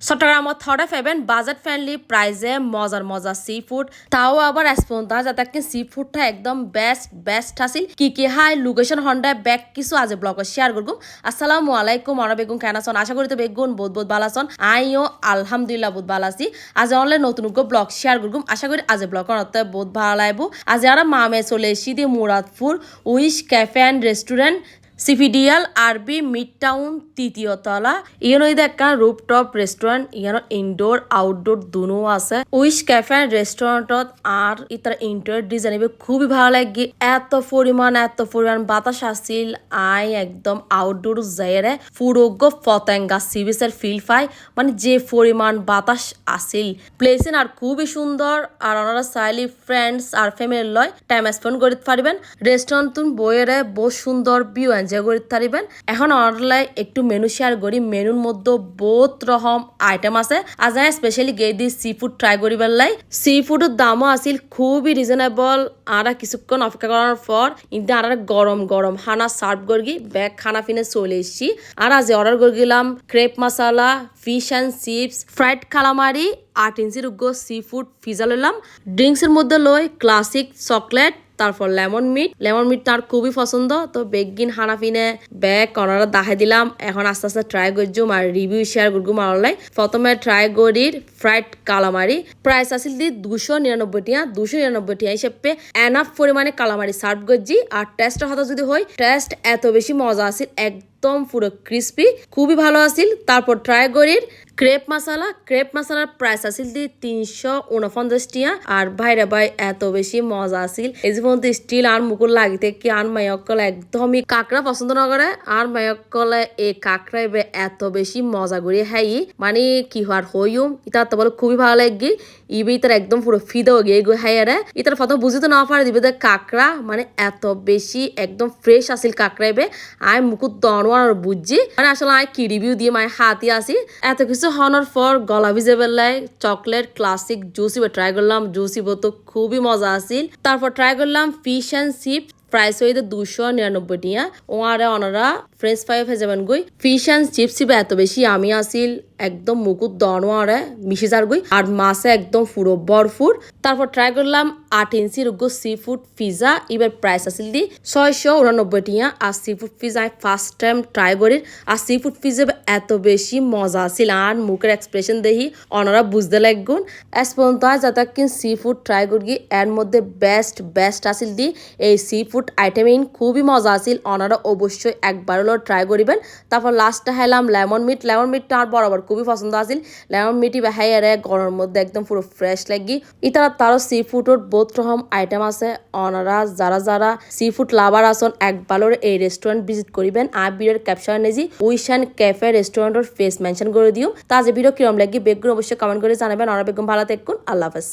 চট্টগ্রামত থর্ডে ফেবেন budget friendly প্রাইজে মজার মজার সি ফুড তাও আবার এসপন্তা যাতে সি ফুডটা একদম বেস্ট বেস্ট আছিল। কি কি হাই লোকেশন হন্ডা ব্যাক কিছু আজ ব্লগত শেয়ার করগুম আসসালামু আলাইকুম অনা বেগুন কেন আছেন? আশা করি তো বেগুন বহুত বহুত ভালো আছেন। আইও আলহামদুলিল্লাহ বহুত ভালো আছি। আজ অনলাইন নতুন ব্লগ শেয়ার করগুম আশা করি আজ ব্লগ ব্লগর বহুত ভালো লাগবো আজ আর মামে চলে এসি দি Muradpur wish cafe and restaurant সিফিডিয়াল আরবি মিড টাউন তৃতীয় তলা। ইয়ানো একটা রুপটপ রেস্টুরেন্ট ইয়ানো ইনডোর আউটডোর দুনো আছে। উইশ ক্যাফে রেস্টুরেন্টত আর ইতার ইন্টেরিয়র ডিজাইন খুবই ভালো লাগে। এত পরিমাণ এত পরিমাণ বাতাস আসিল, আই একদম আউটডোর যাইরে ফুরোগ্য ফতেঙ্গা সি বিচের ফিল পাই। মানে যে পরিমাণ বাতাস আসিল। প্লেসিন আর খুবই সুন্দর, আর ওনারা চাইলে ফ্রেন্ডস আর ফ্যামিলির লয় টাইম স্পেন্ড করতে পারবেন। রেস্টুরেন্ট বইয়েরে বহু সুন্দর ভিউ এনজয় করতে পারবেন এখন অনলাইন একটু মেনু শেয়ার করি। মেনুর মধ্যে বহুত রকম আইটেম আছে। আজ আমি স্পেশালি গিয়ে দি সি ফুড ট্রাই করিবার লাই সি ফুডের দামও আছিল খুবই রিজনেবল আর কিছুক্ষণ অপেক্ষা করার পর কিন্তু আর গরম গরম খানা সার্ভ করি ব্যাগ খানা ফিনে চলে এসছি আর আজ অর্ডার করে গেলাম crepe masala fish and chips fried calamari আট ইঞ্চির উগ্র সি ফুড পিজা লইলাম ড্রিঙ্কসের মধ্যে লই ক্লাসিক চকলেট তারপর লেমন মিট। লেমন মিট তার খুবই পছন্দ। তো বেগিন হানাফিনে ব্যাগ কর্নার দাহে দিলাম। এখন আস্তে আস্তে ট্রাই করছুম আর রিভিউ শেয়ার করব মারলাই প্রথমে ট্রাই করির ফ্রাইড কালামারি প্রাইস আসিল দি দুশো নিরানব্বই টিয়া। দুশো নিরানব্বই টিয়া হিসেবে এনাফ পরিমাণে কালামারি সার্ভ করছি আর টেস্টের কথা যদি হয় টেস্ট এত বেশি মজা আসিল আছিল একদম পুরো ক্রিস্পি খুবই ভালো আছিল। তারপর ট্রাই করির ক্রেপ মশালা ক্রেপ মশালার প্রাইস আছিল দি তিনশো উনপঞ্চাশ টিয়া। আর ভাইরা ভাই, এত বেশি মজা আছিল। এই যে পর্যন্ত স্টিল আর মুকুল লাগিতে কি আর মায়কল একদমই কাঁকড়া পছন্দ না করে। আর মায়কলে এই কাঁকড়া এবার এত বেশি মজা করে হাই মানে কি হওয়ার হইম ইতার তো বলে খুবই ভালো লাগি। ইবে ইতার একদম পুরো ফিদে গিয়ে গো হাই আরে ইতার প্রথম বুঝিতে না পারে দিবে কাঁকড়া মানে এত বেশি একদম ফ্রেশ আছিল কাঁকড়া এবে আয় দনওয়ার বুঝছি। মানে আসলে আয় কি রিভিউ দিয়ে মায়ের হাতি আসি। এত কিছু হওয়ার পর গলা ভিজে বেলায় চকলেট ক্লাসিক জুসি ট্রাই করলাম। জুসি তো খুবই মজা আসিল তারপর ট্রাই করলাম ফিশ অ্যান্ড সিপ প্রাইস হইতে দুশো নিরানব্বই টিয়া ওনারা ওনারা ফ্রেঞ্চ ফ্রাই যাবেন গই। ফিশ অ্যান্ড চিপস চিপে এত বেশি আমি আসিল, একদম মুকুট দনোয়ারে মিশে যার গই, আর মাছে একদম পুরো বরফুর তারপর ট্রাই করলাম আট ইঞ্চির গো সি ফুড পিজা এবার প্রাইস আসিল দি ছয়শো উনানব্বই টিয়া। আর সি ফুড পিজা আমি ফার্স্ট টাইম ট্রাই করি, আর সি ফুড পিজা এত বেশি মজা আসিল। আর মুখের এক্সপ্রেশন দেখি অনারা বুঝতে লাগুন এস পর্যন্ত যাতে কিন সি ফুড ট্রাই করি এর মধ্যে বেস্ট বেস্ট আসিল দি। এই সি ফুড আইটেম খুবই মজা আসিল। অনারা অবশ্যই একবার হলেও ট্রাই করিবেন। তারপর লাস্টে খাইলাম লেমন মিট লেমন মিটটা আর বরাবর খুবই পছন্দ আছিল। লেমন মিটি বেহাই আরে গরমের মধ্যে একদম পুরো ফ্রেশ লাগি। ইতারা তারও সি ফুডর বহুত রকম আইটেম আছে। ওনারা যারা যারা সি ফুড লাভার আসন একবারের এই রেস্টুরেন্ট ভিজিট করিবেন। আর ভিডিওর ক্যাপশন নেজি উইশ অ্যান্ড ক্যাফে রেস্টুরেন্টের ফেস মেনশন করে দিও। তা যে ভিডিও কিরম লাগি, বেগুন অবশ্যই কমেন্ট করে জানাবেন। ওরা বেগম ভালো থাকুন। আল্লাহ হাফেজ।